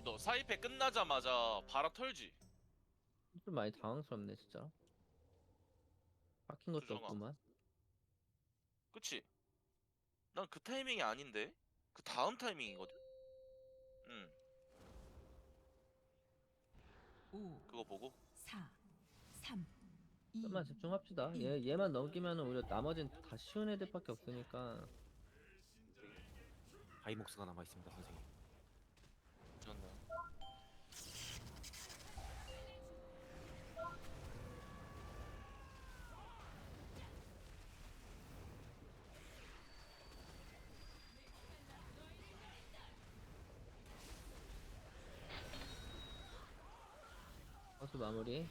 아니 너 사이패 끝나자마자 바라 털지. 좀 많이 당황스럽네 진짜. 박힌 것도 수정아. 없구만. 그치? 난 그 타이밍이 아닌데? 그 다음 타이밍이거든? 응, 5, 그거 보고. 4, 3, 2, 좀만 집중합시다. 얘 얘만 넘기면은 우리가 나머진 다 쉬운 애들밖에 없으니까. 하이목스가 남아 있습니다, 선생님. 좋네. 버스 마무리.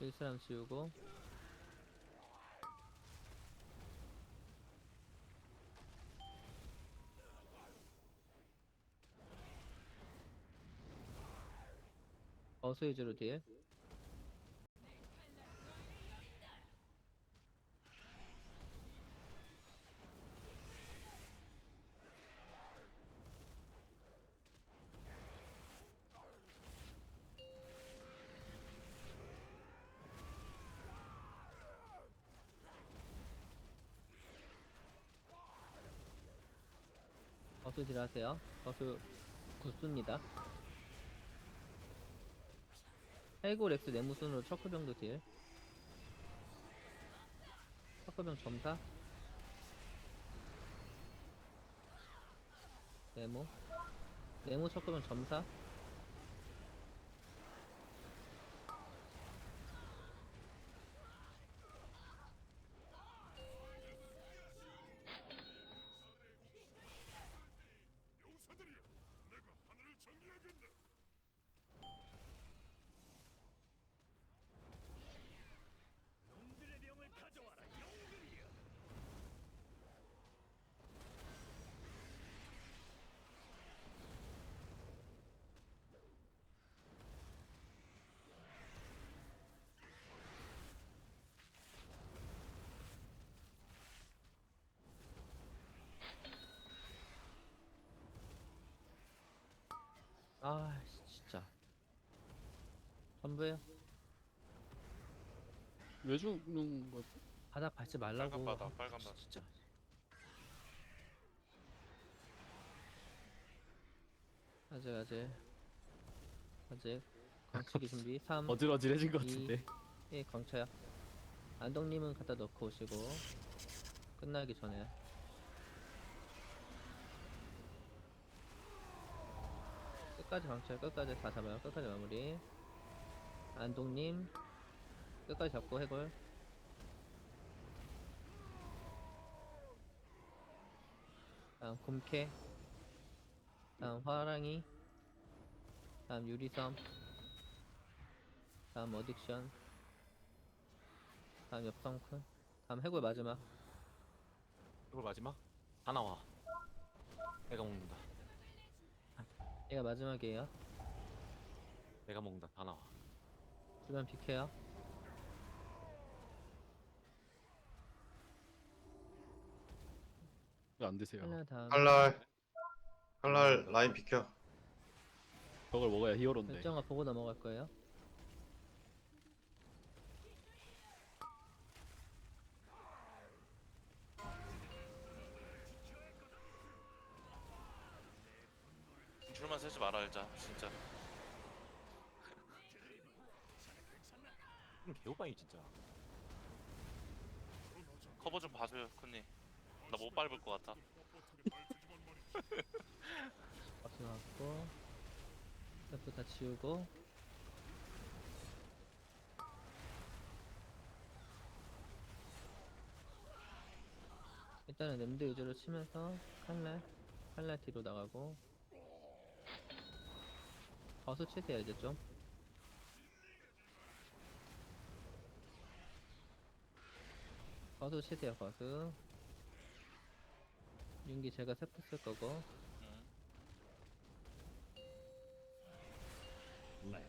일 사람 지우고 버스 위주로 딜 딜 하세요. 버스 굿습니다. 헬고 렉스 내무순으로 척크병도 딜. 척크병 점사. 네모. 네모 척크병 점사 아 진짜 전부예요 왜 죽는 거지? 바닥 밟지 말라고 빨간 바닥, 빨간 바닥. 진짜 아직 아직 아직 광치기 준비 3 어질어질해진 것 이. 같은데. 예, 광차야. 안동님은 갖다 넣고 오시고 끝나기 전에 끝까지 광차야 끝까지 다 잡아요 끝까지 마무리 안동님 끝까지 잡고 해골. 다음 곰캐. 다음 화랑이. 다음 유리섬. 다음 어딕션. 다음 엽성큰 다음 해골 마지막. 이걸 마지막? 다 나와. 내가 먹는다. 얘가 마지막이에요? 내가 먹는다. 다 나와. 주변 비켜요 왜안 다음 칼날. 칼날 라인 비켜. 저걸 먹어야 히어로인데. 결정화 보고 넘어갈 거예요? 줄만 세지 말아 알자 진짜. 이건 개오바이 진짜. 커버 좀 봐줘요 큰님. 나 못 밟을 것 같아. 박수 나왔고 옆도 다 지우고 일단은 냄드 위주로 치면서 칼날 칼날 뒤로 나가고 버스 치세요 이제 좀 버스 치세요 버스 윤기 제가 세트 쓸 거고 응.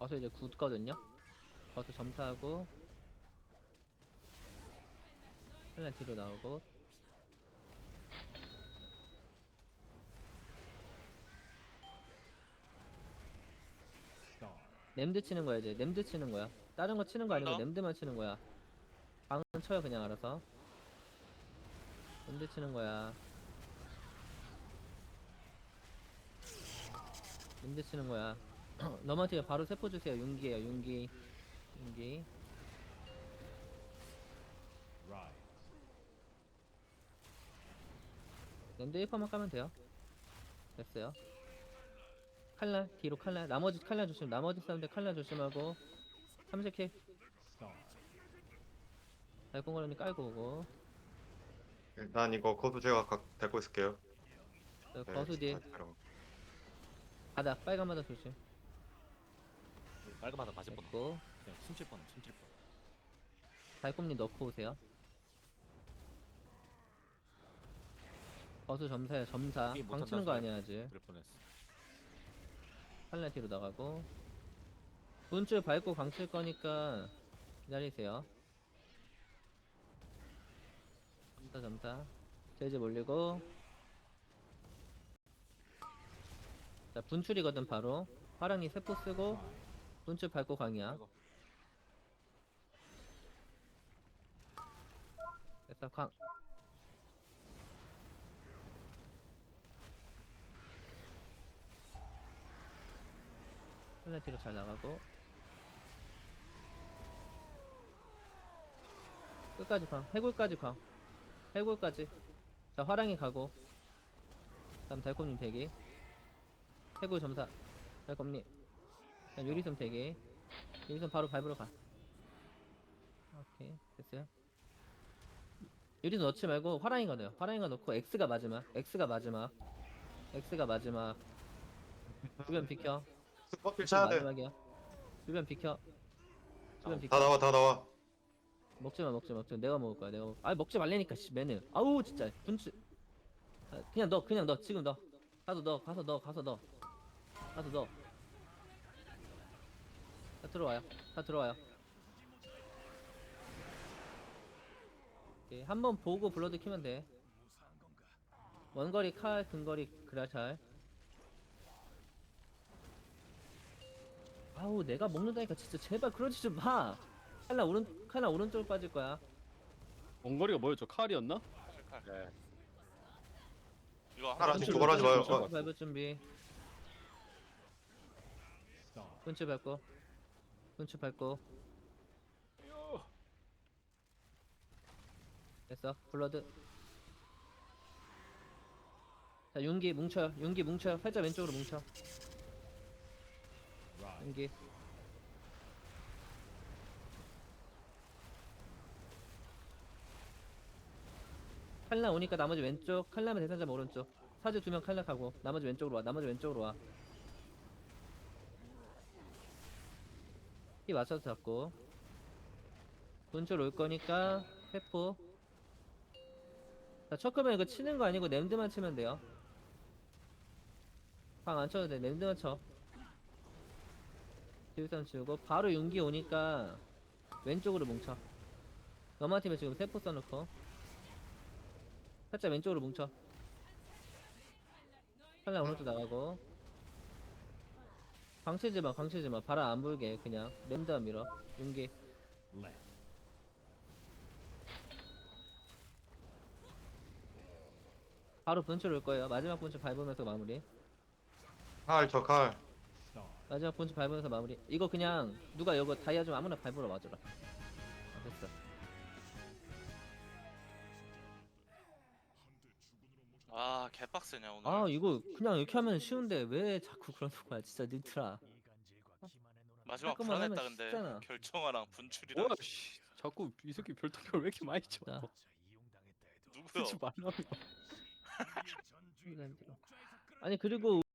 버섯 이제 굳거든요. 버섯 점사하고 칼날 뒤로 나오고 냄드 치는 거야 이제. 냄드 치는 거야. 다른 거 치는 거 아니고 어? 냄드만 치는 거야. 방은 쳐요 그냥 알아서. 냄드 치는 거야. 냄드 치는 거야. 넘어지게 바로 세포 주세요 윤기에요 윤기. 윤기. 냄드 1퍼만 까면 돼요. 됐어요 칼날 뒤로 칼날 나머지 칼날 조심 나머지 사람들 칼날 조심하고 30킬 달콤거리니 깔고 오고 일단 이거 코드 제가 각 데리고 있을게요. 저 네, 거수 뒤에 아, 바로. 바닥 빨간 바닥 조심 빨간마다 맞을 뻔. 됐고 그냥 숨칠 뻔. 숨칠 뻔. 달콤님 넣고 오세요 거수 점사야 점사 게임 광 못한다 치는 거. 아니야 아직 그럴 뻔했어. 뒤로 나가고. 분줄 밟고 광칠 거니까 기다리세요. 점사 점사. 제이제 몰리고. 자 분출이거든 바로. 화랑이 세포 쓰고 분출 밟고 아이고. 됐어 광 뒤로 잘 나가고. 끝까지 광 해골까지 광 해골까지. 자 화랑이 가고. 다음 달콤님 대기. 해골 점사. 달콤님. 자 유리섬 대기. 유리섬 바로 밟으러 가. 오케이 됐어요. 유리섬 넣지 말고 화랑이가 넣어요. 화랑이가 넣고 X가 마지막. X가 마지막. X가 마지막. 주변 비켜 스퍼필 쳐야 돼. 마지막이야. 주변 비켜. 주변 다 비켜. 나와 다 나와. 먹지 마 먹지 마 먹지 마. 내가 먹을 거야 내가 먹... 아 먹지 말라니까 씨 매는 아우 진짜. 분치. 아, 그냥 넣어 그냥 넣어. 지금 넣어. 가서 넣어 가서 넣어 가서 넣어. 가서 넣어. 다 들어와요. 다 들어와요. 오케이. 한번 보고 블러드 키면 돼. 원거리 칼 근거리 그라샬 아우 내가 먹는다니까 진짜 제발 그러지 좀 마 칼날 오른 칼날 오른쪽 빠질 거야 원거리가 뭐였죠? 칼이었나? 칼. 네. 이거 칼한 아직 번 두번 하지 마요. 왼쪽. 어, 밟을 준비 분치 밟고 분치 밟고 됐어 블러드 자 윤기 뭉쳐요 윤기 뭉쳐요 살짝 왼쪽으로 뭉쳐 윤기 칼날 오니까 나머지 왼쪽 칼날면 대상자 오른쪽? 사제 두명 칼날 가고 나머지 왼쪽으로 와 나머지 왼쪽으로 와. 이 맞춰서 잡고. 분줄 올 거니까 세포. 자 척크면 이거 치는 거 아니고 냄드만 치면 돼요. 방 안 쳐도 돼 냄드만 쳐 딜선 치우고 바로 윤기 오니까 왼쪽으로 뭉쳐. 너만 팀에 지금 세포 써놓고. 살짝 왼쪽으로 뭉쳐. 칼날 오른쪽 나가고. 광치지마 광치지마. 바람 안 불게 그냥. 랜드 밀어. 윤기. 바로 분출 올 거예요. 마지막 분출 밟으면서 마무리. 칼 저 칼. 마지막 분출 밟으면서 마무리 이거 그냥 누가 이거 다이아 좀 아무나 밟으러 와줘라 아, 됐어 아 개빡세냐 오늘 아 이거 그냥 이렇게 하면 쉬운데 왜 자꾸 그러는 거야 진짜 니트라 마지막 불안했다 하면 근데 쉽잖아. 결정화랑 분출이랑 뭐야 씨. 자꾸 이 새끼 별똥별 왜 이렇게 많이 쳐? 자. 누구요 쓰지 말라며. 아니 그리고